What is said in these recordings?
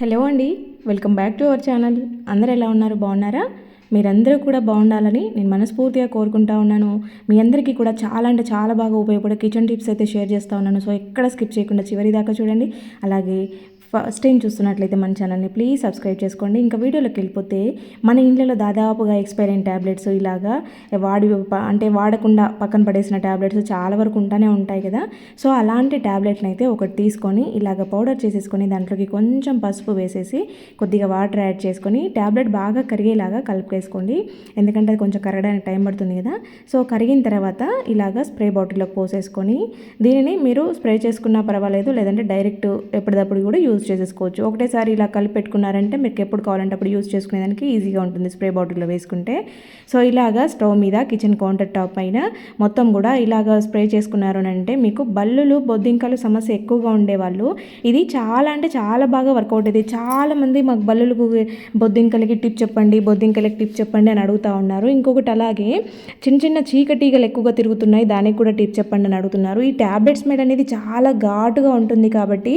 Hello అండి welcome back to our channel. అందరూ ఎలా ఉన్నారు? బాగున్నారా? మీరందరూ కూడా బాగుండాలని నేను మనస్ఫూర్తిగా కోరుకుంటా ఉన్నాను. మీ అందరికీ కూడా చాలా అంటే చాలా బాగా ఉపయోగపడే కిచెన్ టిప్స్ అయితే షేర్ చేస్తూ ఉన్నాను. సో ఎక్కడ స్కిప్ చేయకుండా చివరి దాకా చూడండి. అలాగే ఫస్ట్ టైం చూస్తున్నట్లయితే మన ఛానల్ని ప్లీజ్ సబ్స్క్రైబ్ చేసుకోండి. ఇంకా వీడియోలోకి వెళ్ళిపోతే మన ఇంట్లో దాదాపుగా ఎక్స్పైర్ అయిన ట్యాబ్లెట్స్ ఇలాగా వాడి అంటే వాడకుండా పక్కన పడేసిన ట్యాబ్లెట్స్ చాలా వరకు ఉంటానే ఉంటాయి కదా. సో అలాంటి ట్యాబ్లెట్ని అయితే ఒకటి తీసుకొని ఇలాగ పౌడర్ చేసేసుకొని దాంట్లోకి కొంచెం పసుపు వేసేసి కొద్దిగా వాటర్ యాడ్ చేసుకొని ట్యాబ్లెట్ బాగా కరిగేలాగా కలిపేసుకోండి ఎందుకంటే అది కొంచెం కరగడానికి టైం పడుతుంది కదా. సో కరిగిన తర్వాత ఇలాగ స్ప్రే బాటిల్లోకి పోసేసుకొని దీనిని మీరు స్ప్రే చేసుకున్నా పర్వాలేదు లేదంటే డైరెక్ట్ ఎప్పటిదప్పుడు కూడా యూజ్ చేసేసుకోవచ్చు. ఒకటేసారి ఇలా కలిపి పెట్టుకున్నారంటే మీకు ఎప్పుడు కావాలంటే అప్పుడు యూజ్ చేసుకునేదానికి ఈజీగా ఉంటుంది. స్ప్రే బాటిల్లో వేసుకుంటే. సో ఇలాగా స్టవ్ మీద కిచెన్ కౌంటర్ టాప్ పైన మొత్తం కూడా ఇలాగ స్ప్రే చేసుకున్నారు అని అంటే మీకు బల్లులు బొద్దింకలు సమస్య ఎక్కువగా ఉండేవాళ్ళు. ఇది చాలా అంటే చాలా బాగా వర్కౌట్ అయింది చాలా మంది మాకు బల్లులకు బొద్దింకలకి టిప్ చెప్పండి బొద్దింకలకి టిప్ చెప్పండి అని అడుగుతూ ఉన్నారు. ఇంకొకటి అలాగే చిన్న చిన్న చీకటీగలు ఎక్కువగా తిరుగుతున్నాయి. దానికి కూడా టిప్ చెప్పండి అని అడుగుతున్నారు. ఈ ట్యాబ్లెట్స్ మీద అనేది చాలా ఘాటుగా ఉంటుంది కాబట్టి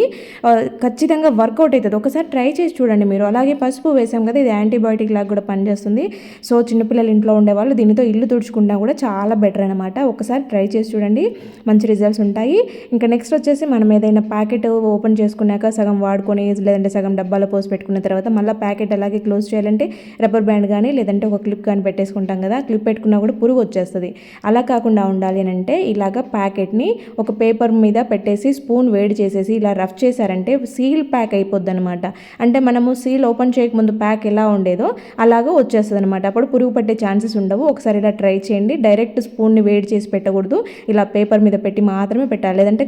ఖచ్చితంగా ఖచ్చితంగా వర్కౌట్ అవుతుంది. ఒకసారి ట్రై చేసి చూడండి మీరు. అలాగే పసుపు వేసాం కదా ఇది యాంటీబయాటిక్ లాగా కూడా పనిచేస్తుంది. సో చిన్నపిల్లలు ఇంట్లో ఉండేవాళ్ళు దీనితో ఇల్లు తుడుచుకున్నా కూడా చాలా బెటర్ అనమాట ఒకసారి ట్రై చేసి చూడండి. మంచి రిజల్ట్స్ ఉంటాయి. ఇంకా నెక్స్ట్ వచ్చేసి మనం ఏదైనా ప్యాకెట్ ఓపెన్ చేసుకున్నాక సగం వాడుకొని లేదంటే సగం డబ్బాలో పోసి పెట్టుకున్న తర్వాత మళ్ళీ ప్యాకెట్ అలాగే క్లోజ్ చేయాలంటే రబ్బర్ బ్యాండ్ కానీ లేదంటే ఒక క్లిప్ కానీ పెట్టేసుకుంటాం కదా క్లిప్ పెట్టుకున్నా కూడా పురుగు వచ్చేస్తుంది. అలా కాకుండా ఉండాలి అని అంటే ఇలాగ ప్యాకెట్ని ఒక పేపర్ మీద పెట్టేసి స్పూన్ వేడి చేసేసి ఇలా రఫ్ చేశారంటే సీల్ ప్యాక్ అయిపోద్ది అనమాట అంటే మనము సీల్ ఓపెన్ చేయకముందు ప్యాక్ ఎలా ఉండేదో అలాగా వచ్చేస్తుంది అనమాట అప్పుడు పురుగు పట్టే ఛాన్సెస్ ఉండవు. ఒకసారి ఇలా ట్రై చేయండి. డైరెక్ట్ స్పూన్ని వేడి చేసి పెట్టకూడదు. ఇలా పేపర్ మీద పెట్టి మాత్రమే పెట్టాలి. లేదంటే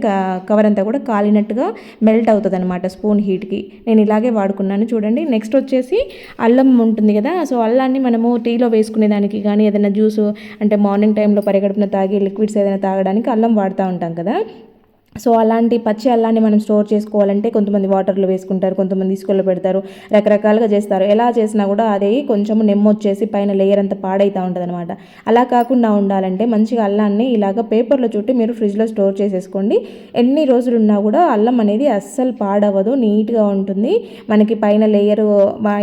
కవర్ అంతా కూడా కాలినట్టుగా మెల్ట్ అవుతుంది అనమాట స్పూన్ హీట్కి. నేను ఇలాగే వాడుకున్నాను. చూడండి. నెక్స్ట్ వచ్చేసి అల్లం ఉంటుంది కదా. సో అల్లాన్ని మనము టీలో వేసుకునే దానికి కానీ ఏదైనా జ్యూస్ అంటే మార్నింగ్ టైంలో పరిగడుపున తాగి లిక్విడ్స్ ఏదైనా తాగడానికి అల్లం వాడుతూ ఉంటాం కదా. సో అలాంటి పచ్చి అల్లాన్ని మనం స్టోర్ చేసుకోవాలంటే కొంతమంది వాటర్లో వేసుకుంటారు కొంతమంది ఇసుకలో పెడతారు రకరకాలుగా చేస్తారు. ఎలా చేసినా కూడా అది కొంచెం నెమ్మొచ్చేసి పైన లేయర్ అంతా పాడైతూ ఉంటుంది అనమాట అలా కాకుండా ఉండాలంటే మంచిగా అల్లాన్ని ఇలాగ పేపర్లో చుట్టి మీరు ఫ్రిడ్జ్లో స్టోర్ చేసేసుకోండి. ఎన్ని రోజులు ఉన్నా కూడా అల్లం అనేది అస్సలు పాడవదు నీట్గా ఉంటుంది. మనకి పైన లేయర్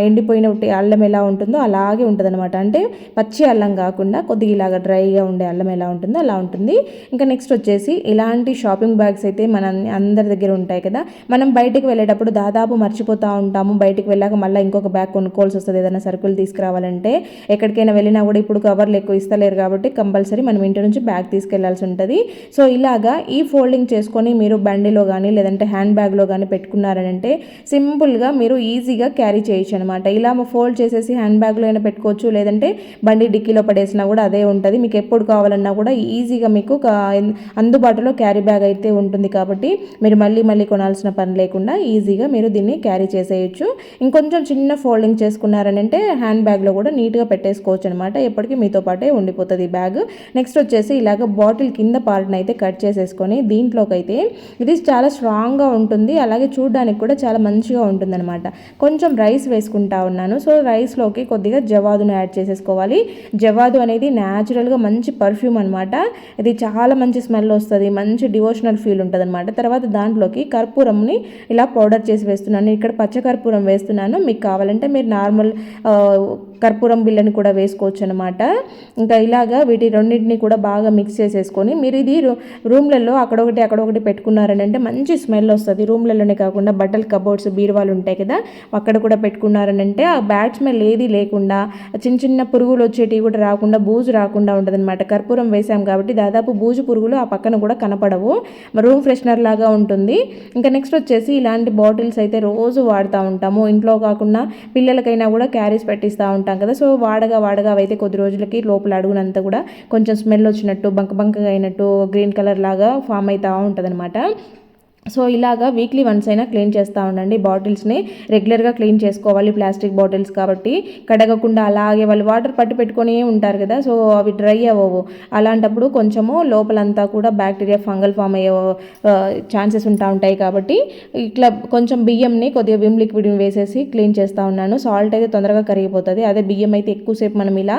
ఎండిపోయిన అల్లం ఎలా ఉంటుందో అలాగే ఉంటుంది అనమాట అంటే పచ్చి అల్లం కాకుండా కొద్దిగా ఇలాగ డ్రైగా ఉండే అల్లం ఎలా ఉంటుందో అలా ఉంటుంది. ఇంకా నెక్స్ట్ వచ్చేసి ఇలాంటి షాపింగ్ బ్యాగ్స్ అయితే మన అందరి దగ్గర ఉంటాయి కదా. మనం బయటికి వెళ్ళేటప్పుడు దాదాపు మర్చిపోతూ ఉంటాము. బయటికి వెళ్ళాక మళ్ళీ ఇంకొక బ్యాగ్ కొనుక్కోవాల్సి వస్తుంది. ఏదైనా సరుకులు తీసుకురావాలంటే ఎక్కడికైనా వెళ్ళినా కూడా ఇప్పుడు కవర్లు ఎక్కువ ఇస్తలేరు కాబట్టి కంపల్సరీ మనం ఇంటి నుంచి బ్యాగ్ తీసుకెళ్ళాల్సి ఉంటుంది. సో ఇలాగా ఈ ఫోల్డింగ్ చేసుకొని మీరు బండిలో కానీ లేదంటే హ్యాండ్ బ్యాగ్లో కానీ పెట్టుకున్నారంటే సింపుల్గా మీరు ఈజీగా క్యారీ చేయొచ్చు అనమాట ఇలా ఫోల్డ్ చేసేసి హ్యాండ్ బ్యాగ్లో అయినా పెట్టుకోవచ్చు. లేదంటే బండి డిక్కీలో పడేసినా కూడా అదే ఉంటుంది. మీకు ఎప్పుడు కావాలన్నా కూడా ఈజీగా మీకు అందుబాటులో క్యారీ బ్యాగ్ అయితే ఉంటుంది. ఉంటుంది కాబట్టి మీరు మళ్ళీ మళ్ళీ కొనాల్సిన పని లేకుండా ఈజీగా మీరు దీన్ని క్యారీ చేసేయచ్చు. ఇంకొంచెం చిన్న ఫోల్డింగ్ చేసుకున్నారనంటే హ్యాండ్ బ్యాగ్లో కూడా నీట్గా పెట్టేసుకోవచ్చు అనమాట ఎప్పటికీ మీతో పాటే ఉండిపోతుంది బ్యాగ్. నెక్స్ట్ వచ్చేసి ఇలాగ బాటిల్ కింద పార్ట్ని అయితే కట్ చేసేసుకొని దీంట్లోకైతే ఇది చాలా స్ట్రాంగ్గా ఉంటుంది. అలాగే చూడడానికి కూడా చాలా మంచిగా ఉంటుంది అనమాట కొంచెం రైస్ వేసుకుంటా ఉన్నాను. సో రైస్లోకి కొద్దిగా జవాదును యాడ్ చేసేసుకోవాలి. జవాదు అనేది న్యాచురల్గా మంచి పర్ఫ్యూమ్ అనమాట ఇది చాలా మంచి స్మెల్ వస్తుంది. మంచి డివోషనల్ ఫీల్ ఉంటుంది అనమాట తర్వాత దాంట్లోకి కర్పూరంని ఇలా పౌడర్ చేసి వేస్తున్నాను. ఇక్కడ పచ్చ కర్పూరం వేస్తున్నాను. మీకు కావాలంటే మీరు నార్మల్ కర్పూరం బిళ్ళని కూడా వేసుకోవచ్చు అనమాట ఇంకా ఇలాగా వీటి రెండింటిని కూడా బాగా మిక్స్ చేసేసుకొని మీరు ఇది రూ- రూమ్లలో అక్కడొకటి అక్కడొకటి పెట్టుకున్నారని అంటే మంచి స్మెల్ వస్తుంది. రూమ్లలోనే కాకుండా బట్టలు కబోర్డ్స్ బీరువాలు ఉంటాయి కదా అక్కడ కూడా పెట్టుకున్నారని అంటే ఆ బ్యాడ్ స్మెల్ ఏది లేకుండా చిన్న చిన్న పురుగులు వచ్చేటివి కూడా రాకుండా బూజు రాకుండా ఉంటుందన్నమాట. కర్పూరం వేసాం కాబట్టి దాదాపు బూజు పురుగులు ఆ పక్కన కూడా కనపడవు. రూమ్ ఫ్రెషనర్ లాగా ఉంటుంది. ఇంకా నెక్స్ట్ వచ్చేసి ఇలాంటి బాటిల్స్ అయితే రోజు వాడుతూ ఉంటాము. ఇంట్లో కాకుండా పిల్లలకైనా కూడా క్యారీస్ పెట్టిస్తూ ఉంటాం కదా. సో వాడగా వాడగా అవైతే కొద్ది రోజులకి లోపల అడుగునంతా కూడా కొంచెం స్మెల్ వచ్చినట్టు బంక బంకగా అయినట్టు గ్రీన్ కలర్ లాగా ఫామ్ అవుతూ ఉంటుంది సో ఇలాగా వీక్లీ వన్స్ అయినా క్లీన్ చేస్తూ ఉండండి. బాటిల్స్ని రెగ్యులర్గా క్లీన్ చేసుకోవాలి. ప్లాస్టిక్ బాటిల్స్ కాబట్టి కడగకుండా అలాగే వాళ్ళు వాటర్ పట్టి పెట్టుకొని ఉంటారు కదా సో అవి డ్రై అవ్వవు. అలాంటప్పుడు కొంచెము లోపలంతా కూడా బ్యాక్టీరియా ఫంగల్ ఫామ్ అయ్యే ఛాన్సెస్ ఉంటా ఉంటాయి కాబట్టి ఇట్లా కొంచెం బియ్యంని కొద్దిగా విమ్ లిక్విడ్ వేసేసి క్లీన్ చేస్తూ ఉన్నాను. సాల్ట్ అయితే తొందరగా కరిగిపోతుంది. అదే బియ్యం అయితే ఎక్కువసేపు మనం ఇలా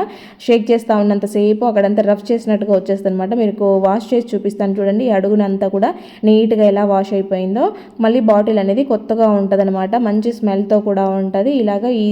షేక్ చేస్తూ ఉన్నంతసేపు అక్కడంతా రఫ్ చేసినట్టుగా వచ్చేస్తుంది అనమాట మీకు వాష్ చేసి చూపిస్తాను చూడండి. అడుగునంతా కూడా నీట్గా ఎలా వాష్ అయిపోయిందో మళ్ళీ బాటిల్ అనేది కొత్తగా ఉంటుంది మంచి స్మెల్తో కూడా ఉంటుంది. ఇలాగ ఈ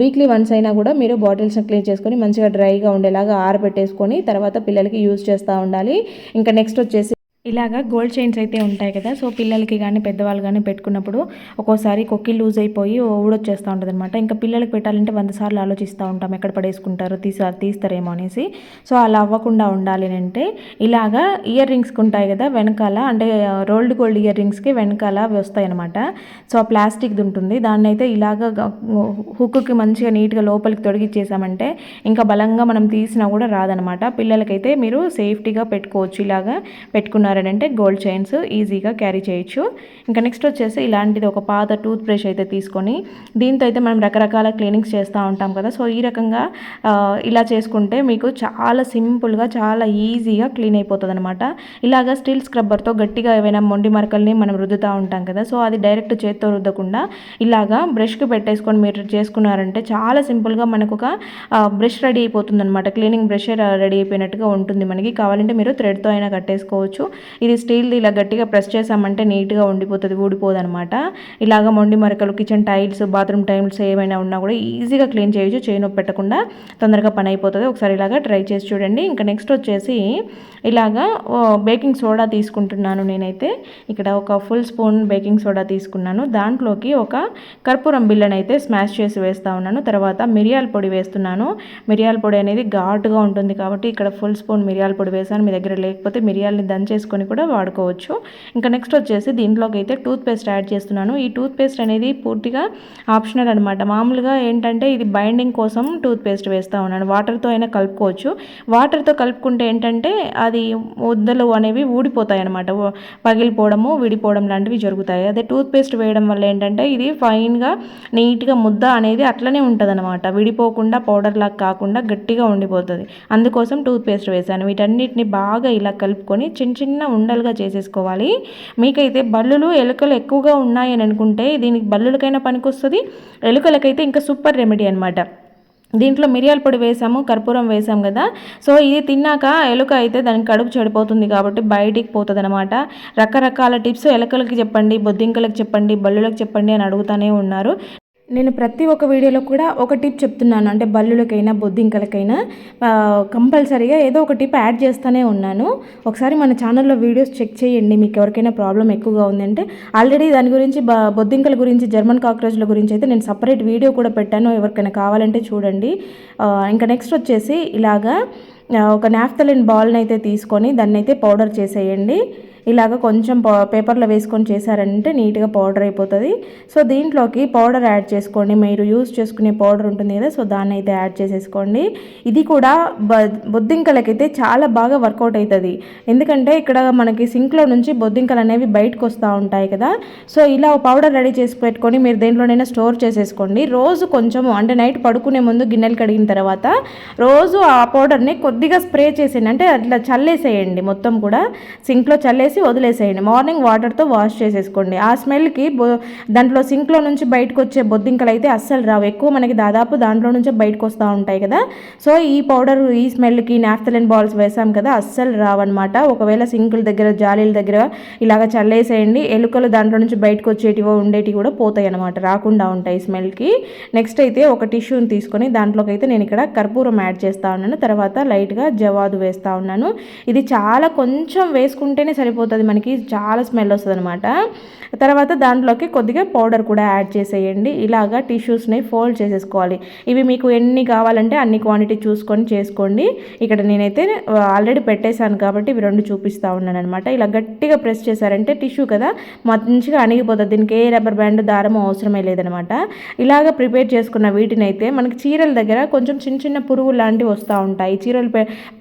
వీక్లీ వన్స్ అయినా కూడా మీరు బాటిల్స్ని క్లీన్ చేసుకొని మంచిగా డ్రైగా ఉండేలాగా ఆరబెట్టేసుకొని తర్వాత పిల్లలకి యూజ్ చేస్తూ ఉండాలి. ఇంకా నెక్స్ట్ వచ్చేసి ఇలాగా గోల్డ్ చైన్స్ అయితే ఉంటాయి కదా సో పిల్లలకి కానీ పెద్దవాళ్ళు కానీ పెట్టుకున్నప్పుడు ఒక్కోసారి కొక్కి లూజ్ అయిపోయి ఊడొచ్చేస్తూ ఉంటుంది అనమాట ఇంకా పిల్లలకి పెట్టాలంటే వంద సార్లు ఆలోచిస్తూ ఉంటాం ఎక్కడ పడేసుకుంటారు తీసా తీస్తారేమో అనేసి. సో అలా అవ్వకుండా ఉండాలి అంటే ఇలాగా ఇయర్ రింగ్స్కి ఉంటాయి కదా వెనకాల అంటే రోల్డ్ గోల్డ్ ఇయర్ రింగ్స్కి వెనకాల వస్తాయి అనమాట సో ఆ ప్లాస్టిక్ది ఉంటుంది దాన్ని అయితే ఇలాగ హుక్కి మంచిగా నీట్గా లోపలికి తొడిగిచ్చేసామంటే ఇంకా బలంగా మనం తీసినా కూడా రాదనమాట పిల్లలకైతే మీరు సేఫ్టీగా పెట్టుకోవచ్చు ఇలాగా పెట్టుకున్న అంటే గోల్డ్ చైన్స్ ఈజీగా క్యారీ చేయొచ్చు. ఇంకా నెక్స్ట్ వచ్చేసి ఇలాంటిది ఒక పాత టూత్ బ్రష్ అయితే తీసుకొని దీంతో అయితే మనం రకరకాల క్లీనింగ్స్ చేస్తూ ఉంటాం కదా. సో ఈ రకంగా ఇలా చేసుకుంటే మీకు చాలా సింపుల్గా చాలా ఈజీగా క్లీన్ అయిపోతుంది అనమాట ఇలాగ స్టీల్ స్క్రబ్బర్తో గట్టిగా ఏవైనా మొండి మరకల్ని మనం రుద్దుతూ ఉంటాం కదా. సో అది డైరెక్ట్ చేత్తో రుద్దకుండా ఇలాగా బ్రష్కి పెట్టేసుకొని మీరు చేసుకున్నారంటే చాలా సింపుల్గా మనకు ఒక బ్రష్ రెడీ అయిపోతుంది అనమాట క్లీనింగ్ బ్రష్ రెడీ అయిపోయినట్టుగా ఉంటుంది మనకి. కావాలంటే మీరు థ్రెడ్తో అయినా కట్టేసుకోవచ్చు. ఇది స్టీల్ది ఇలా గట్టిగా ప్రెస్ చేసామంటే నీట్గా ఉండిపోతుంది ఊడిపోదు అనమాట ఇలాగ మొండి మరకలు కిచెన్ టైల్స్ బాత్రూమ్ టైల్స్ ఏమైనా ఉన్నా కూడా ఈజీగా క్లీన్ చేయొచ్చు చేయి నొప్పి పెట్టకుండా తొందరగా పని అయిపోతుంది. ఒకసారి ఇలాగా ట్రై చేసి చూడండి. ఇంకా నెక్స్ట్ వచ్చేసి ఇలాగా బేకింగ్ సోడా తీసుకుంటున్నాను నేనైతే. ఇక్కడ ఒక ఫుల్ స్పూన్ బేకింగ్ సోడా తీసుకున్నాను. దాంట్లోకి ఒక కర్పూరం బిల్లని అయితే స్మాష్ చేసి వేస్తూ ఉన్నాను. తర్వాత మిరియాల పొడి వేస్తున్నాను. మిరియాల పొడి అనేది ఘాటుగా ఉంటుంది కాబట్టి ఇక్కడ ఫుల్ స్పూన్ మిరియాల పొడి వేసాను మీ దగ్గర లేకపోతే మిరియాలని చేసుకొని కూడా వాడుకోవచ్చు. ఇంకా నెక్స్ట్ వచ్చేసి దీంట్లోకి అయితే టూత్ పేస్ట్ యాడ్ చేస్తున్నాను. ఈ టూత్ పేస్ట్ అనేది పూర్తిగా ఆప్షనల్ అనమాట మామూలుగా ఏంటంటే ఇది బైండింగ్ కోసం టూత్ పేస్ట్ వేస్తూ ఉన్నాను. వాటర్తో అయినా కలుపుకోవచ్చు. వాటర్తో కలుపుకుంటే ఏంటంటే అది ముద్దలు అనేవి ఊడిపోతాయి అనమాట పగిలిపోవడము విడిపోవడం లాంటివి జరుగుతాయి. అదే టూత్ పేస్ట్ వేయడం వల్ల ఏంటంటే ఇది ఫైన్గా నీట్గా ముద్ద అనేది అట్లనే ఉంటుంది అనమాట విడిపోకుండా పౌడర్ లాగా కాకుండా గట్టిగా ఉండిపోతుంది. అందుకోసం టూత్ పేస్ట్ వేసాను వీటన్నిటిని బాగా ఇలా కలుపుకొని చిన్న చిన్న ఉండలుగా చేసేసుకోవాలి. మీకైతే బల్లులు ఎలుకలు ఎక్కువగా ఉన్నాయని అనుకుంటే దీనికి బల్లులకైనా పనికొస్తుంది. ఎలుకలకైతే ఇంకా సూపర్ రెమెడీ అనమాట దీంట్లో మిరియాల పొడి వేసాము కర్పూరం వేసాం కదా. సో ఇది తిన్నాక ఎలుక అయితే దానికి కడుపు చెడిపోతుంది కాబట్టి బయటికి పోతుంది అనమాట రకరకాల టిప్స్ ఎలుకలకి చెప్పండి బొద్దింకలకు చెప్పండి బల్లులకు చెప్పండి అని అడుగుతూనే ఉన్నారు. నేను ప్రతి ఒక్క వీడియోలో కూడా ఒక టిప్ చెప్తున్నాను. అంటే బల్లులకైనా బొద్దింకలకైనా కంపల్సరీగా ఏదో ఒక టిప్ యాడ్ చేస్తూనే ఉన్నాను. ఒకసారి మన ఛానల్లో వీడియోస్ చెక్ చేయండి. మీకు ఎవరికైనా ప్రాబ్లం ఎక్కువగా ఉందంటే ఆల్రెడీ దాని గురించి బొద్దింకల గురించి జర్మన్ కాక్రోచ్ల గురించి అయితే నేను సపరేట్ వీడియో కూడా పెట్టాను. ఎవరికైనా కావాలంటే చూడండి. ఇంకా నెక్స్ట్ వచ్చేసి ఇలాగా ఒక నాఫ్తలిన్ బాల్ని అయితే తీసుకొని దాన్ని అయితే పౌడర్ చేసేయండి. ఇలాగ కొంచెం పేపర్లో వేసుకొని చేశారంటే నీట్గా పౌడర్ అయిపోతుంది. సో దీంట్లోకి పౌడర్ యాడ్ చేసుకోండి. మీరు యూస్ చేసుకునే పౌడర్ ఉంటుంది కదా సో దాన్ని అయితే యాడ్ చేసేసుకోండి. ఇది కూడా బొద్దింకలకైతే చాలా బాగా వర్కౌట్ అవుతుంది ఎందుకంటే ఇక్కడ మనకి సింక్లో నుంచి బొద్దింకలు అనేవి బయటకు వస్తూ ఉంటాయి కదా. సో ఇలా పౌడర్ రెడీ చేసి పెట్టుకొని మీరు దేంట్లోనైనా స్టోర్ చేసేసుకోండి. రోజు కొంచెం అంటే నైట్ పడుకునే ముందు గిన్నెలు కడిగిన తర్వాత రోజు ఆ పౌడర్ని కొద్దిగా స్ప్రే చేసేయండి. అంటే అట్లా చల్లేసేయండి మొత్తం కూడా. సింక్లో చల్లేసి చేసి వదిలేసేయండి. మార్నింగ్ వాటర్తో వాష్ చేసేసుకోండి. ఆ స్మెల్కి దాంట్లో సింక్లో నుంచి బయటకు వచ్చే బొద్దింకలు అయితే అస్సలు రావు. ఎక్కువ మనకి దాదాపు దాంట్లో నుంచే బయటకు వస్తూ ఉంటాయి కదా. సో ఈ పౌడర్ ఈ స్మెల్కి నాఫ్తలిన్ బాల్స్ వేసాం కదా అస్సలు రావన్నమాట. ఒకవేళ సింకుల దగ్గర జాలీల దగ్గర ఇలాగ చల్లేసేయండి. ఎలుకలు దాంట్లో నుంచి బయటకు వచ్చేటివో ఉండేటివి కూడా పోతాయి అనమాట రాకుండా ఉంటాయి స్మెల్కి. నెక్స్ట్ అయితే ఒక టిష్యూని తీసుకొని దాంట్లోకి అయితే నేను ఇక్కడ కర్పూరం యాడ్ చేస్తూ ఉన్నాను. తర్వాత లైట్గా జవాదు వేస్తూ ఉన్నాను. ఇది చాలా కొంచెం వేసుకుంటేనే సరిపోతుంది. పోతుంది మనకి చాలా స్మెల్ వస్తుంది అనమాట తర్వాత దాంట్లోకి కొద్దిగా పౌడర్ కూడా యాడ్ చేసేయండి. ఇలాగా టిష్యూస్ని ఫోల్డ్ చేసేసుకోవాలి. ఇవి మీకు ఎన్ని కావాలంటే అన్ని క్వాంటిటీ చూసుకొని చేసుకోండి. ఇక్కడ నేనైతే ఆల్రెడీ పెట్టేశాను కాబట్టి ఇవి రెండు చూపిస్తూ ఉన్నాను అనమాట ఇలా గట్టిగా ప్రెస్ చేశారంటే టిష్యూ కదా మంచిగా అణిగిపోతుంది. దీనికి ఏ రబ్బర్ బ్యాండ్ దారం అవసరమే లేదనమాట ఇలాగ ప్రిపేర్ చేసుకున్న వీటిని అయితే మనకి చీరల దగ్గర కొంచెం చిన్న చిన్న పురుగులు లాంటివి వస్తూ ఉంటాయి. చీరలు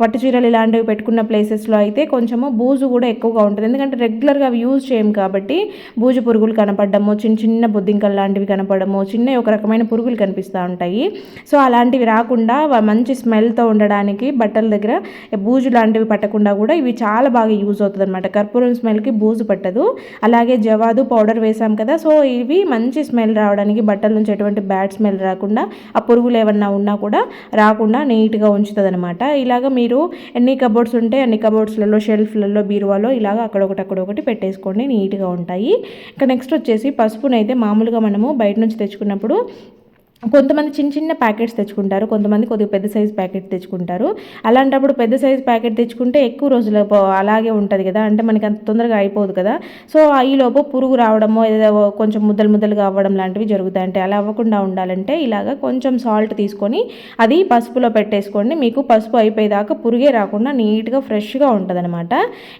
పట్టు చీరలు ఇలాంటివి పెట్టుకున్న ప్లేసెస్లో అయితే కొంచెము బూజు కూడా ఎక్కువగా ఉంటుంది. ఎందుకంటే రెగ్యులర్గా అవి యూజ్ చేయం కాబట్టి బూజు పురుగులు కనపడము చిన్న చిన్న బొద్దింకలు లాంటివి కనపడము చిన్న ఒక రకమైన పురుగులు కనిపిస్తూ ఉంటాయి. సో అలాంటివి రాకుండా మంచి స్మెల్తో ఉండడానికి బట్టల దగ్గర బూజు లాంటివి పట్టకుండా కూడా ఇవి చాలా బాగా యూజ్ అవుతుంది అనమాట కర్పూరం స్మెల్కి బూజు పట్టదు. అలాగే జవాదు పౌడర్ వేసాం కదా సో ఇవి మంచి స్మెల్ రావడానికి బట్టల నుంచి ఎటువంటి బ్యాడ్ స్మెల్ రాకుండా ఆ పురుగులు ఏమన్నా ఉన్నా కూడా రాకుండా నీట్గా ఉంచుతుంది అనమాట ఇలాగ మీరు ఎన్ని కబోర్డ్స్ ఉంటే అన్ని కబోర్డ్స్లలో షెల్ఫ్లలో బీరువాలో ఇలాగ ఇలాగ అక్కడొకటి అక్కడొకటి పెట్టేసుకోండి నీట్గా ఉంటాయి. ఇంకా నెక్స్ట్ వచ్చేసి పసుపునైతే మామూలుగా మనము బయట నుంచి తెచ్చుకున్నప్పుడు కొంతమంది చిన్న చిన్న ప్యాకెట్స్ తెచ్చుకుంటారు కొంతమంది కొద్దిగా పెద్ద సైజ్ ప్యాకెట్ తెచ్చుకుంటారు. అలాంటప్పుడు పెద్ద సైజ్ ప్యాకెట్ తెచ్చుకుంటే ఎక్కువ రోజులు అలాగే ఉంటుంది కదా అంటే మనకి అంత తొందరగా అయిపోదు కదా. సో ఈలోపు పురుగు రావడమో ఏదో కొంచెం ముద్దలు ముద్దలుగా అవ్వడం లాంటివి జరుగుతాయి. అంటే అలా అవ్వకుండా ఉండాలంటే ఇలాగ కొంచెం సాల్ట్ తీసుకొని అది పసుపులో పెట్టేసుకోండి మీకు పసుపు అయిపోయేదాకా పురుగే రాకుండా నీట్గా ఫ్రెష్గా ఉంటుంది అనమాట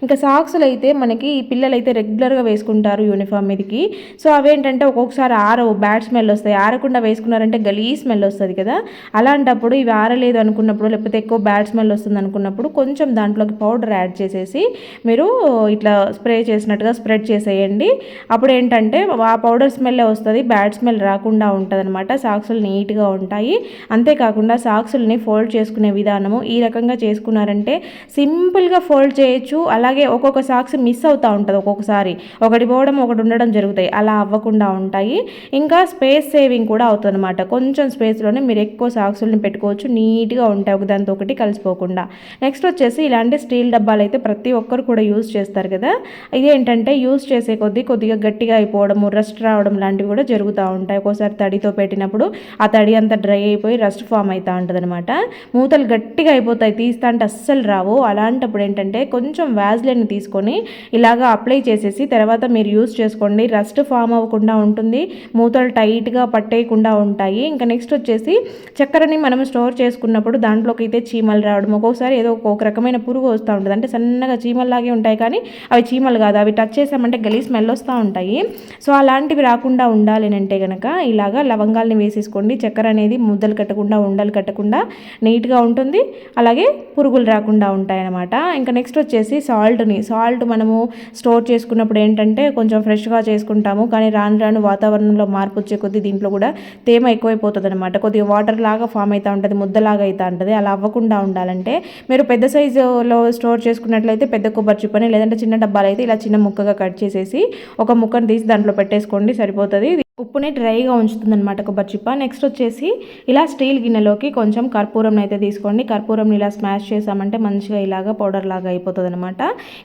ఇంకా సాక్స్లు అయితే మనకి ఈ పిల్లలు అయితే రెగ్యులర్గా వేసుకుంటారు యూనిఫామ్ మీదకి. సో అవేంటంటే ఒక్కొక్కసారి ఆరవు బ్యాడ్ స్మెల్ వస్తాయి. ఆరకుండా వేసుకున్నారంటే గలీ స్మెల్ వస్తుంది కదా. అలాంటప్పుడు ఇవి ఆరలేదు అనుకున్నప్పుడు లేకపోతే ఎక్కువ బ్యాడ్ స్మెల్ వస్తుంది అనుకున్నప్పుడు కొంచెం దాంట్లోకి పౌడర్ యాడ్ చేసేసి మీరు ఇట్లా స్ప్రే చేసినట్టుగా స్ప్రెడ్ చేసేయండి. అప్పుడు ఏంటంటే ఆ పౌడర్ స్మెల్ వస్తుంది బ్యాడ్ స్మెల్ రాకుండా ఉంటుంది అనమాట సాక్సులు నీట్గా ఉంటాయి. అంతేకాకుండా సాక్సుల్ని ఫోల్డ్ చేసుకునే విధానము ఈ రకంగా చేసుకున్నారంటే సింపుల్గా ఫోల్డ్ చేయొచ్చు. అలాగే ఒక్కొక్క సాక్స్ మిస్ అవుతూ ఉంటుంది ఒక్కొక్కసారి. ఒకటి పోవడం ఒకటి ఉండడం జరుగుతాయి. అలా అవ్వకుండా ఉంటాయి. ఇంకా స్పేస్ సేవింగ్ కూడా అవుతుంది అనమాట కొంచెం స్పేస్లోనే మీరు ఎక్కువ సాక్సులను పెట్టుకోవచ్చు. నీట్గా ఉంటాయి. ఒకదానితో ఒకటి కలిసిపోకుండా. నెక్స్ట్ వచ్చేసి ఇలాంటి స్టీల్ డబ్బాలు అయితే ప్రతి ఒక్కరు కూడా యూజ్ చేస్తారు కదా. ఇదేంటంటే యూజ్ చేసే కొద్దీ కొద్దిగా గట్టిగా అయిపోవడము రస్ట్ రావడం లాంటివి కూడా జరుగుతూ ఉంటాయి. ఒక్కోసారి తడితో పెట్టినప్పుడు ఆ తడి అంతా డ్రై అయిపోయి రస్ట్ ఫామ్ అవుతూ ఉంటుంది అనమాట మూతలు గట్టిగా అయిపోతాయి. తీస్తా అంటే అస్సలు రావు. అలాంటప్పుడు ఏంటంటే కొంచెం వ్యాజ్లైన్ తీసుకొని ఇలాగా అప్లై చేసేసి తర్వాత మీరు యూజ్ చేసుకోండి. రస్ట్ ఫామ్ అవ్వకుండా ఉంటుంది. మూతలు టైట్గా పట్టేయకుండా ఉంటాయి. ఇంకా నెక్స్ట్ వచ్చేసి చక్కెరని మనం స్టోర్ చేసుకున్నప్పుడు దాంట్లోకి అయితే చీమలు రావడం ఒక్కొక్కసారి ఏదో ఒక రకమైన పురుగు వస్తూ ఉంటుంది. అంటే సన్నగా చీమల్లాగే ఉంటాయి కానీ అవి చీమలు కాదు. అవి టచ్ చేసామంటే గలీ స్మెల్ వస్తూ ఉంటాయి. సో అలాంటివి రాకుండా ఉండాలి అంటే కనుక ఇలాగా లవంగాల్ని వేసేసుకోండి. చక్కెర అనేది ముద్దలు కట్టకుండా ఉండలు కట్టకుండా నీట్గా ఉంటుంది. అలాగే పురుగులు రాకుండా ఉంటాయన్నమాట ఇంకా నెక్స్ట్ వచ్చేసి సాల్ట్ని సాల్ట్ మనము స్టోర్ చేసుకున్నప్పుడు ఏంటంటే కొంచెం ఫ్రెష్గా చేసుకుంటాము. కానీ రాను రాను వాతావరణంలో మార్పు వచ్చే కొద్దీ దీంట్లో కూడా తేమ ఎక్కువైపోతుంది అనమాట కొద్దిగా వాటర్ లాగా ఫామ్ అవుతూ ఉంటుంది ముద్దలాగా అవుతూ ఉంటుంది. అలా అవ్వకుండా ఉండాలంటే మీరు పెద్ద సైజులో స్టోర్ చేసుకున్నట్లయితే పెద్ద కొబ్బరి చిప్పని లేదంటే చిన్న డబ్బాలు అయితే ఇలా చిన్న ముక్కగా కట్ చేసేసి ఒక ముక్కను తీసి దాంట్లో పెట్టేసుకోండి సరిపోతుంది. ఉప్పునే డ్రైగా ఉంచుతుంది అనమాట కొబ్బరి చిప్ప. నెక్స్ట్ వచ్చేసి ఇలా స్టీల్ గిన్నెలోకి కొంచెం కర్పూరం అయితే తీసుకోండి. కర్పూరం ఇలా స్మాష్ చేసామంటే మంచిగా ఇలాగా పౌడర్ లాగా అయిపోతుంది అనమాట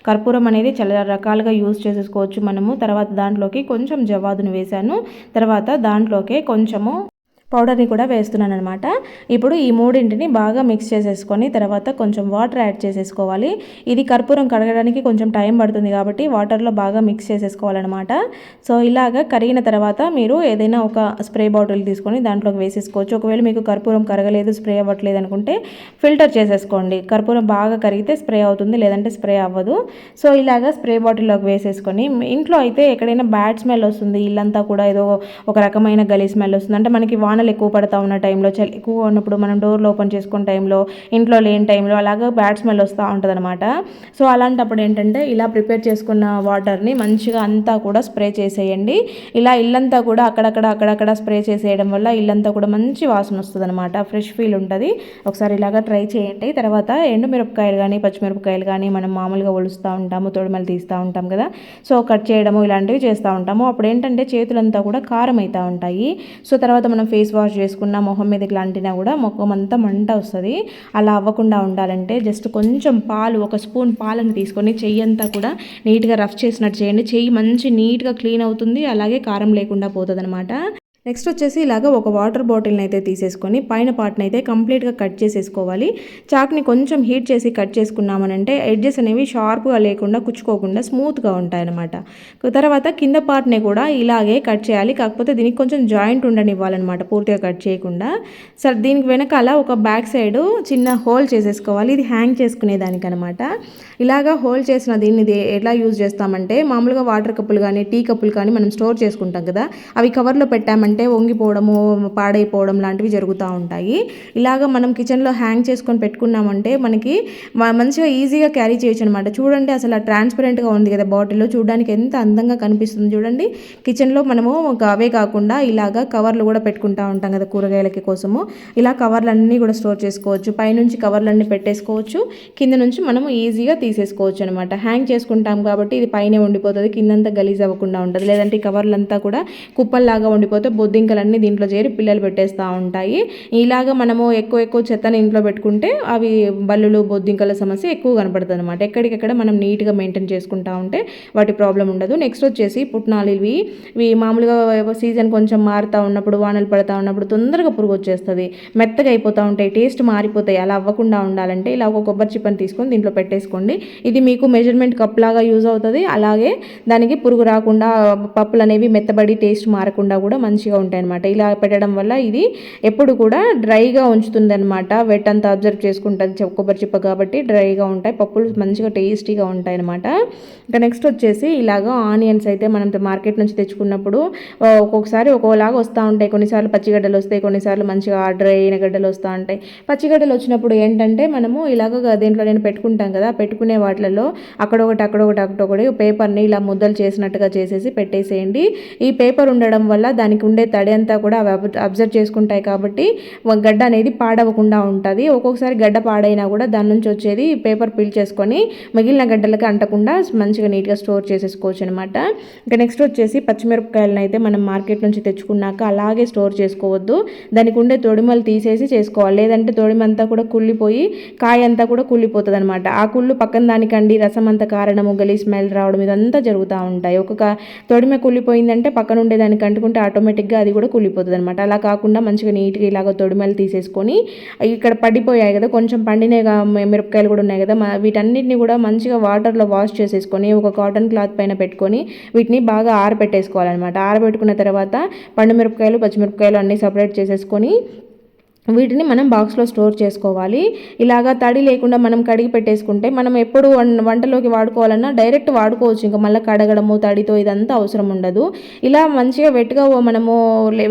కర్పూరం అనేది చాలా రకాలుగా యూజ్ చేసేసుకోవచ్చు మనము. తర్వాత దాంట్లోకి కొంచెం జవాదును వేశాను. తర్వాత దాంట్లోకి కొంచెము పౌడర్ని కూడా వేస్తున్నాను అనమాట ఇప్పుడు ఈ మూడింటిని బాగా మిక్స్ చేసేసుకొని తర్వాత కొంచెం వాటర్ యాడ్ చేసేసుకోవాలి. ఇది కర్పూరం కడగడానికి కొంచెం టైం పడుతుంది కాబట్టి వాటర్లో బాగా మిక్స్ చేసేసుకోవాలన్నమాట. సో ఇలాగ కరిగిన తర్వాత మీరు ఏదైనా ఒక స్ప్రే బాటిల్ తీసుకొని దాంట్లోకి వేసేసుకోవచ్చు. ఒకవేళ మీకు కర్పూరం కరగలేదు స్ప్రే అవ్వట్లేదు అనుకుంటే ఫిల్టర్ చేసేసుకోండి. కర్పూరం బాగా కరిగితే స్ప్రే అవుతుంది లేదంటే స్ప్రే అవ్వదు. సో ఇలాగ స్ప్రే బాటిల్లోకి వేసేసుకొని ఇంట్లో అయితే ఎక్కడైనా బ్యాడ్ స్మెల్ వస్తుంది ఇల్లంతా కూడా ఏదో ఒక రకమైన గలీ స్మెల్ వస్తుంది. అంటే మనకి వాన వానలు ఎక్కువ పడతా ఉన్న టైంలో చలి ఎక్కువ ఉన్నప్పుడు మనం డోర్లు ఓపెన్ చేసుకున్న టైంలో ఇంట్లో లేని టైంలో అలాగా బ్యాడ్ స్మెల్ వస్తూ ఉంటుంది అనమాట సో అలాంటప్పుడు ఏంటంటే ఇలా ప్రిపేర్ చేసుకున్న వాటర్ని మంచిగా అంతా కూడా స్ప్రే చేసేయండి. ఇలా ఇల్లంతా కూడా అక్కడక్కడ అక్కడక్కడ స్ప్రే చేసేయడం వల్ల ఇల్లంతా కూడా మంచి వాసన వస్తుంది అనమాట ఫ్రెష్ ఫీల్ ఉంటుంది. ఒకసారి ఇలాగా ట్రై చేయండి. తర్వాత ఎండుమిరపకాయలు కానీ పచ్చిమిరపకాయలు కానీ మనం మామూలుగా ఒలుస్తూ ఉంటాము తొడిమలు తీస్తూ ఉంటాం కదా. సో కట్ చేయడము ఇలాంటివి చేస్తూ ఉంటాము. అప్పుడు ఏంటంటే చేతులంతా కూడా కారం అవుతూ ఉంటాయి. సో తర్వాత మనం ఫేస్ వాష్ చేసుకున్న మొహం మీద ఇట్లా అంటినా కూడా ముఖం అంతా మంట వస్తుంది. అలా అవ్వకుండా ఉండాలంటే జస్ట్ కొంచెం పాలు ఒక స్పూన్ పాలను తీసుకొని చెయ్యి అంతా కూడా నీట్గా రఫ్ చేసినట్టు చేయండి. చెయ్యి మంచి నీట్గా క్లీన్ అవుతుంది అలాగే కారం లేకుండా పోతుంది నెక్స్ట్ వచ్చేసి ఇలాగ ఒక వాటర్ బాటిల్ని అయితే తీసేసుకొని పైన పార్ట్ని అయితే కంప్లీట్గా కట్ చేసేసుకోవాలి. చాక్ని కొంచెం హీట్ చేసి కట్ చేసుకున్నామనంటే ఎడ్జెస్ అనేవి షార్ప్గా లేకుండా కుచ్చుకోకుండా స్మూత్గా ఉంటాయన్నమాట. తర్వాత కింద పార్ట్ని కూడా ఇలాగే కట్ చేయాలి. కాకపోతే దీనికి కొంచెం జాయింట్ ఉండనివ్వాలన్నమాట పూర్తిగా కట్ చేయకుండా. సరే దీనికి వెనకాల ఒక బ్యాక్ సైడ్ చిన్న హోల్ చేసేసుకోవాలి. ఇది హ్యాంగ్ చేసుకునే దానికనమాట ఇలాగా హోల్ చేసిన దీన్ని ఇది ఎలా యూజ్ చేస్తామంటే మామూలుగా వాటర్ కప్పులు కానీ టీ కప్పులు కానీ మనం స్టోర్ చేసుకుంటాం కదా అవి కవర్లో పెట్టామంటే వంగిపోవడము పాడైపోవడం లాంటివి జరుగుతూ ఉంటాయి. ఇలాగ మనం కిచెన్లో హ్యాంగ్ చేసుకొని పెట్టుకున్నామంటే మనకి మంచిగా ఈజీగా క్యారీ చేయొచ్చు అనమాట చూడండి అసలు ట్రాన్స్పరెంట్గా ఉంది కదా బాటిల్ చూడడానికి ఎంత అందంగా కనిపిస్తుంది చూడండి. కిచెన్లో మనము ఒక అవే కాకుండా ఇలాగ కవర్లు కూడా పెట్టుకుంటా ఉంటాం కదా కూరగాయలకి కోసము. ఇలా కవర్లన్నీ కూడా స్టోర్ చేసుకోవచ్చు. పైనుంచి కవర్లన్నీ పెట్టేసుకోవచ్చు. కింద నుంచి మనం ఈజీగా తీసేసుకోవచ్చు అనమాట హ్యాంగ్ చేసుకుంటాం కాబట్టి ఇది పైనే ఉండిపోతుంది. కిందంతా గలీజ్ అవ్వకుండా ఉంటుంది. లేదంటే ఈ కవర్లంతా కూడా కుప్పల్లాగా ఉండిపోతే బొద్దింకలన్నీ దీంట్లో చేరి పిల్లలు పెట్టేస్తూ ఉంటాయి. ఇలాగ మనము ఎక్కువ ఎక్కువ చెత్తని ఇంట్లో పెట్టుకుంటే అవి బల్లులు బొద్దింకల సమస్య ఎక్కువ కనపడుతుంది అనమాట ఎక్కడికెక్కడ మనం నీట్గా మెయింటైన్ చేసుకుంటా ఉంటే వాటి ప్రాబ్లం ఉండదు. నెక్స్ట్ వచ్చేసి పుట్నాలు ఇవి ఇవి మామూలుగా సీజన్ కొంచెం మారుతూ ఉన్నప్పుడు వానలు పడుతూ ఉన్నప్పుడు తొందరగా పురుగు వచ్చేస్తుంది. మెత్తగా అయిపోతూ ఉంటాయి టేస్ట్ మారిపోతాయి. అలా అవ్వకుండా ఉండాలంటే ఇలా ఒక కొబ్బరి చిప్పని తీసుకొని దీంట్లో పెట్టేసుకోండి. ఇది మీకు మెజర్మెంట్ కప్ లాగా యూజ్ అవుతుంది. అలాగే దానికి పురుగు రాకుండా పప్పులు అనేవి మెత్తబడి టేస్ట్ మారకుండా కూడా మంచిగా ఉంటాయి అనమాట ఇలా పెట్టడం వల్ల ఇది ఎప్పుడు కూడా డ్రైగా ఉంచుతుంది అనమాట వెట్ అంతా అబ్జర్వ్ చేసుకుంటుంది కొబ్బరి చిప్ప కాబట్టి డ్రైగా ఉంటాయి. పప్పులు మంచిగా టేస్టీగా ఉంటాయి అనమాట ఇంకా నెక్స్ట్ వచ్చేసి ఇలాగ ఆనియన్స్ అయితే మనం మార్కెట్ నుంచి తెచ్చుకున్నప్పుడు ఒక్కొక్కసారి ఒక్కోలాగా వస్తూ ఉంటాయి. కొన్నిసార్లు పచ్చిగడ్డలు వస్తాయి కొన్నిసార్లు మంచిగా డ్రై అయిన గడ్డలు వస్తూ ఉంటాయి. పచ్చిగడ్డలు వచ్చినప్పుడు ఏంటంటే మనము ఇలాగ దేంట్లో నేను పెట్టుకుంటాం కదా పెట్టుకునే వాటిలలో అక్కడొకటి అక్కడొకటి అక్కడొకటి పేపర్ని ఇలా ముద్దలు చేసినట్టుగా చేసేసి పెట్టేసేయండి. ఈ పేపర్ ఉండడం వల్ల దానికి ఉండే తడి అంతా కూడా అవి అబ్జర్వ్ చేసుకుంటాయి కాబట్టి గడ్డ అనేది పాడవకుండా ఉంటుంది. ఒక్కొక్కసారి గడ్డ పాడైనా కూడా దాని నుంచి వచ్చేది పేపర్ పీల్ చేసుకొని మిగిలిన గడ్డలకి అంటకుండా మంచిగా నీట్గా స్టోర్ చేసేసుకోవచ్చు అనమాట ఇంకా నెక్స్ట్ వచ్చేసి పచ్చిమిరపకాయలను అయితే మనం మార్కెట్ నుంచి తెచ్చుకున్నాక అలాగే స్టోర్ చేసుకోవద్దు. దానికి ఉండే తొడిమలు తీసేసి చేసుకోవాలి. లేదంటే తొడిమంతా కూడా కుళ్ళిపోయి కాయ అంతా కూడా కుళ్ళిపోతుంది అనమాట ఆ కుళ్ళు పక్కన దానికండి రసం అంత కారణము గలి స్మెల్ రావడం ఇదంతా జరుగుతూ ఉంటాయి. ఒక తొడిమ కుళ్ళిపోయిందంటే పక్కన ఉండే దానికి అంటుకుంటే ఆటోమేటిక్గా అది కూడా కుళ్ళిపోతుంది అనమాట అలా కాకుండా మంచిగా నీట్గా ఇలాగ తొడిమలు తీసేసుకొని ఇక్కడ పడిపోయాయి కదా కొంచెం పండిన మిరపకాయలు కూడా ఉన్నాయి కదా వీటన్నిటిని కూడా మంచిగా వాటర్లో వాష్ చేసేసుకొని ఒక కాటన్ క్లాత్ పైన పెట్టుకొని వీటిని బాగా ఆరబెట్టేసుకోవాలన్నమాట. ఆరబెట్టుకున్న తర్వాత పండు మిరపకాయలు పచ్చిమిరపకాయలు అన్నీ సపరేట్ చేసేసుకొని వీటిని మనం బాక్స్లో స్టోర్ చేసుకోవాలి. ఇలాగా తడి లేకుండా మనం కడిగి పెట్టేసుకుంటే మనం ఎప్పుడు వంటలోకి వాడుకోవాలన్నా డైరెక్ట్ వాడుకోవచ్చు. ఇంకా మళ్ళీ కడగడము తడితో ఇదంతా అవసరం ఉండదు. ఇలా మంచిగా వెట్గా మనము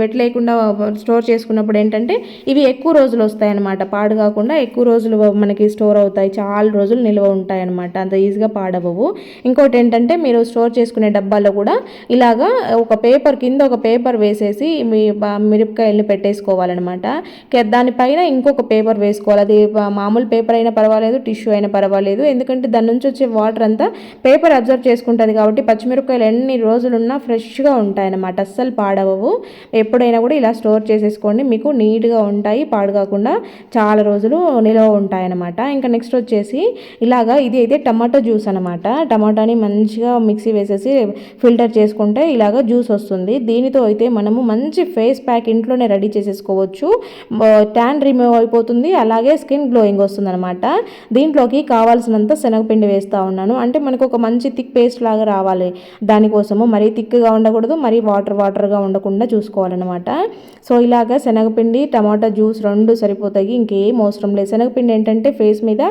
వెట్ లేకుండా స్టోర్ చేసుకున్నప్పుడు ఏంటంటే ఇవి ఎక్కువ రోజులు వస్తాయి అనమాట పాడు కాకుండా ఎక్కువ రోజులు మనకి స్టోర్ అవుతాయి. చాలా రోజులు నిల్వ ఉంటాయి అనమాట అంత ఈజీగా పాడవవు ఇంకోటి ఏంటంటే మీరు స్టోర్ చేసుకునే డబ్బాలో కూడా ఇలాగా ఒక పేపర్ కింద ఒక పేపర్ వేసేసి మీ మిరపకాయల్ని పెట్టేసుకోవాలన్నమాట. దానిపైన ఇంకొక పేపర్ వేసుకోవాలి. అది మామూలు పేపర్ అయినా పర్వాలేదు టిష్యూ అయినా పర్వాలేదు. ఎందుకంటే దాని నుంచి వచ్చే వాటర్ అంతా పేపర్ అబ్జర్వ్ చేసుకుంటుంది కాబట్టి పచ్చిమిరపకాయలు ఎన్ని రోజులున్నా ఫ్రెష్గా ఉంటాయన్నమాట. అస్సలు పాడవవు. ఎప్పుడైనా కూడా ఇలా స్టోర్ చేసేసుకోండి. మీకు నీట్గా ఉంటాయి. పాడు కాకుండా చాలా రోజులు నిలవ ఉంటాయన్నమాట. ఇంకా నెక్స్ట్ వచ్చేసి ఇలాగా ఇది అయితే టమాటో జ్యూస్ అనమాట టమాటాని మంచిగా మిక్సీ వేసేసి ఫిల్టర్ చేసుకుంటే ఇలాగ జ్యూస్ వస్తుంది. దీనితో అయితే మనము మంచి ఫేస్ ప్యాక్ ఇంట్లోనే రెడీ చేసేసుకోవచ్చు. ట్యాన్ రిమూవ్ అయిపోతుంది. అలాగే స్కిన్ గ్లోయింగ్ వస్తుందనమాట దీంట్లోకి కావాల్సినంత శనగపిండి వేస్తూ ఉన్నాను. అంటే మనకు ఒక మంచి థిక్ పేస్ట్ లాగా రావాలి. దానికోసము మరీ థిక్గా ఉండకూడదు మరీ వాటర్ వాటర్గా ఉండకుండా చూసుకోవాలన్నమాట. సో ఇలాగ శనగపిండి టమాటా జ్యూస్ రెండు సరిపోతాయి. ఇంకేం అవసరం లేదు. శనగపిండి ఏంటంటే ఫేస్ మీద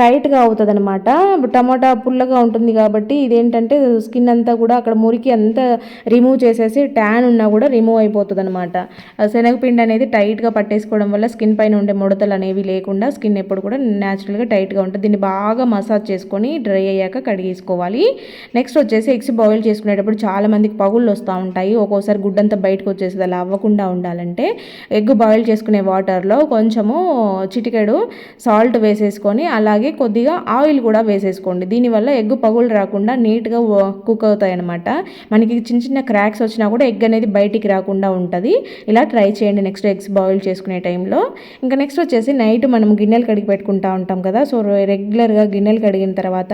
టైట్గా అవుతుంది అనమాట టమాటా పుల్లగా ఉంటుంది కాబట్టి ఇదేంటంటే స్కిన్ అంతా కూడా అక్కడ మురికి అంతా రిమూవ్ చేసేసి ట్యాన్ ఉన్నా కూడా రిమూవ్ అయిపోతుంది అనమాట శనగపిండి అనేది టైట్గా పట్టేసుకోవడం వల్ల స్కిన్ పైన ఉండే ముడతలు అనేవి లేకుండా స్కిన్ ఎప్పుడు కూడా న్యాచురల్గా టైట్గా ఉంటుంది. దీన్ని బాగా మసాజ్ చేసుకొని డ్రై అయ్యాక కడిగేసుకోవాలి. నెక్స్ట్ వచ్చేసి ఎగ్స్ బాయిల్ చేసుకునేటప్పుడు చాలామందికి పగుళ్ళు వస్తూ ఉంటాయి. ఒక్కోసారి గుడ్డంతా బయటకు వచ్చేసి అలా అవ్వకుండా ఉండాలంటే ఎగ్ బాయిల్ చేసుకునే వాటర్లో కొంచెము చిటికెడు సాల్ట్ వేసేసుకొని అలాగే కొద్దిగా ఆయిల్ కూడా వేసేసుకోండి. దీనివల్ల ఎగ్ పగులు రాకుండా నీట్గా కుక్ అవుతాయి అనమాట మనకి చిన్న చిన్న క్రాక్స్ వచ్చినా కూడా ఎగ్ అనేది బయటికి రాకుండా ఉంటుంది. ఇలా ట్రై చేయండి నెక్స్ట్ ఎగ్స్ బాయిల్ చేసుకునే టైం టైంలో. ఇంకా నెక్స్ట్ వచ్చేసి నైట్ మనం గిన్నెలు కడిగి పెట్టుకుంటా ఉంటాం కదా. సో రెగ్యులర్గా గిన్నెలు కడిగిన తర్వాత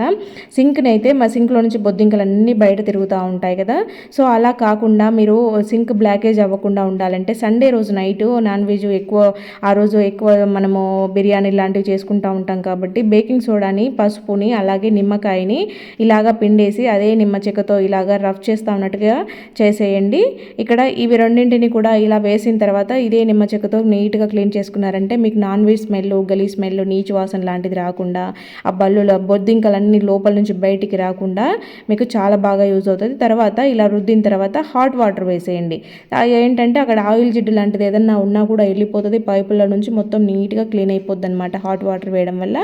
సింక్ని అయితే మా సింక్లో నుంచి బొద్దింకలు అన్నీ బయట తిరుగుతూ ఉంటాయి కదా. సో అలా కాకుండా మీరు సింక్ బ్లాకేజ్ అవ్వకుండా ఉండాలంటే సండే రోజు నైట్ నాన్ వెజ్ ఎక్కువ ఆ రోజు ఎక్కువ మనము బిర్యానీ లాంటివి చేసుకుంటూ ఉంటాం కాబట్టి బేకింగ్ సోడాని పసుపుని అలాగే నిమ్మకాయని ఇలాగా పిండేసి అదే నిమ్మ చెక్కతో ఇలాగా రఫ్ చేస్తూ ఉన్నట్టుగా చేసేయండి. ఇక్కడ ఇవి రెండింటిని కూడా ఇలా వేసిన తర్వాత ఇదే నిమ్మ చెక్కతో నీట్గా క్లీన్ చేసుకున్నారంటే మీకు నాన్ వెజ్ స్మెల్ గలీ స్మెల్ నీచు వాసన లాంటిది రాకుండా ఆ బల్లుల బొద్దింకలన్నీ లోపల నుంచి బయటికి రాకుండా మీకు చాలా బాగా యూజ్ అవుతుంది. తర్వాత ఇలా రుద్దిన తర్వాత హాట్ వాటర్ వేసేయండి. ఏంటంటే అక్కడ ఆయిల్ జిడ్డు లాంటిది ఏదన్నా ఉన్నా కూడా వెళ్ళిపోతుంది. పైపుల నుంచి మొత్తం నీట్గా క్లీన్ అయిపోద్ది అనమాట హాట్ వాటర్ వేయడం వల్ల.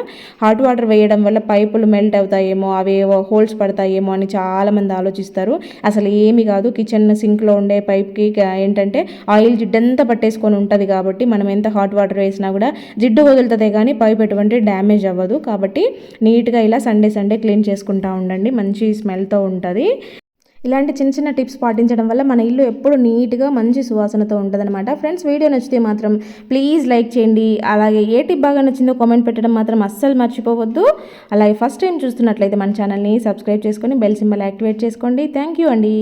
హాట్ వాటర్ వేయడం వల్ల పైపులు మెల్ట్ అవుతాయేమో అవి హోల్స్ పడతాయేమో అని చాలామంది ఆలోచిస్తారు. అసలు ఏమి కాదు. కిచెన్ సింక్లో ఉండే పైప్కి ఏంటంటే ఆయిల్ జిడ్డంతా పట్టేసుకొని ఉంటుంది కాబట్టి మనం ఎంత హాట్ వాటర్ వేసినా కూడా జిడ్డు వదులుతుంది కానీ పైపు ఎటువంటి డ్యామేజ్ అవ్వదు. కాబట్టి నీట్గా ఇలా సండే సండే క్లీన్ చేసుకుంటూ ఉండండి. మంచి స్మెల్తో ఉంటుంది. ఇలాంటి చిన్న చిన్న టిప్స్ పాటించడం వల్ల మన ఇల్లు ఎప్పుడు నీట్గా మంచి సువాసనతో ఉంటుందన్నమాట. ఫ్రెండ్స్ వీడియో నచ్చితే మాత్రం ప్లీజ్ లైక్ చేయండి. అలాగే ఏ టిప్ బాగా నచ్చిందో కామెంట్ పెట్టడం మాత్రం అస్సలు మర్చిపోవద్దు. అలాగే ఫస్ట్ టైం చూస్తున్నట్లయితే మన ఛానల్ని సబ్స్క్రైబ్ చేసుకొని బెల్ సింబల్ యాక్టివేట్ చేసుకోండి. థ్యాంక్ యూ అండి.